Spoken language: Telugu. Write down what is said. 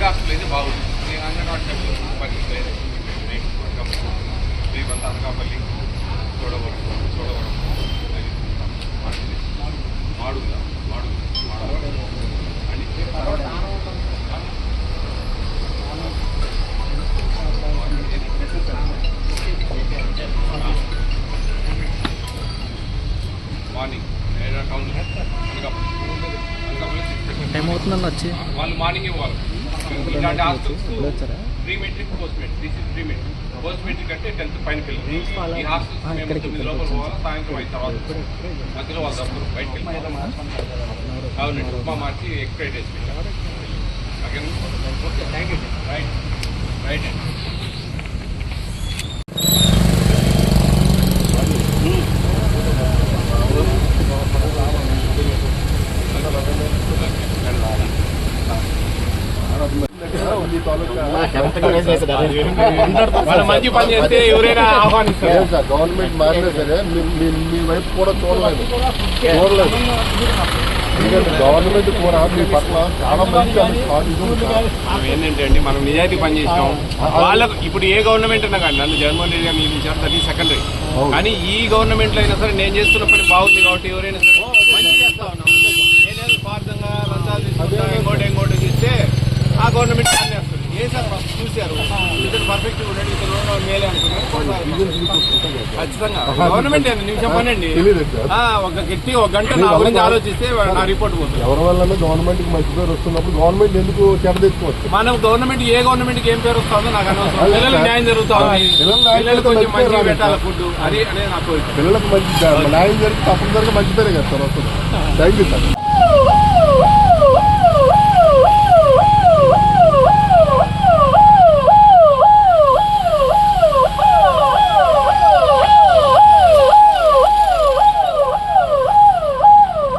గవర్నమెంట్ హాస్పిటల్ అయితే బాగుంది. నేను అంగన్వాడి హాస్పిటల్ పరిస్థితులు శ్రీమంత్ అనకాపల్లి చూడవరం చూడవరం. మాడుగుదా మాడుగుదా మార్నింగ్. టైం అవుతుందన్న వచ్చి. వాళ్ళు మార్నింగ్ ఇవ్వాలి. ఇలాంటి hostels pre matric post matric this is pre matric post matric అంటే టెన్త్ పైన పిల్లలు ఈ హాస్టల్స్ మేము తొమ్మిది లోపల పోవాలి. సాయంత్రం తర్వాత మధ్యలో వాళ్ళు తప్పరు బయటకు వెళ్ళి అవునండి. ఉప్మా మార్చి ఎక్స్ప్రైట్ చేసి okay thank you right right అండి వాళ్ళు మంచి పని చేస్తే ఎవరైనా ఆహ్వానిస్తారు సార్ గవర్నమెంట్ మారినా సరే మీ- వైపు కూడా చూడలేదు. చూడలేదు. ఎందుకంటే గవర్నమెంట్ కూడా మీ పట్ల చాలా మంచి అది- ఏంటంటే అండి మనం నిజాయితీ పని చేసినాం. వాళ్ళకు ఇప్పుడు ఏ గవర్నమెంట్ ఉన్నా కానీ నన్ను జగన్మోహన్ రెడ్డి గారు నియమించారు ఈ సెకండరీ కానీ ఈ గవర్నమెంట్లో అయినా సరే నేను చేస్తున్న పని బాగుంది కాబట్టి ఎవరైనా సరే చూశారు. ఇతను పర్ఫెక్ట్ ఉన్నాడు ఇతను మేలే ఖచ్చితంగా. Government sir. ఆ, ఒక గట్టి ఒక గంట నా గురించి ఆలోచిస్తే నా రిపోర్ట్ పోతుంది. ఎవరి వల్ల గవర్నమెంట్కి మంచి పేరు వస్తున్నప్పుడు గవర్నమెంట్ ఎందుకు చెడ తెచ్చుకోవచ్చు? మనం గవర్నమెంట్ ఏ గవర్నమెంట్ ఏం పేరు వస్తుందో నాకు అనవసరం. పిల్లలకు న్యాయం జరుగుతుంది? పిల్లలకు కొంచెం జరిగితే మంచి పెట్టాలి ఫుడ్ అది అనేది నా కోరిక పిల్లలకు మంచి న్యాయం జరిగి తప్పనిసరిగా మంచి పేరే కదా సార్ వస్తుంది థ్యాంక్ యూ సార్.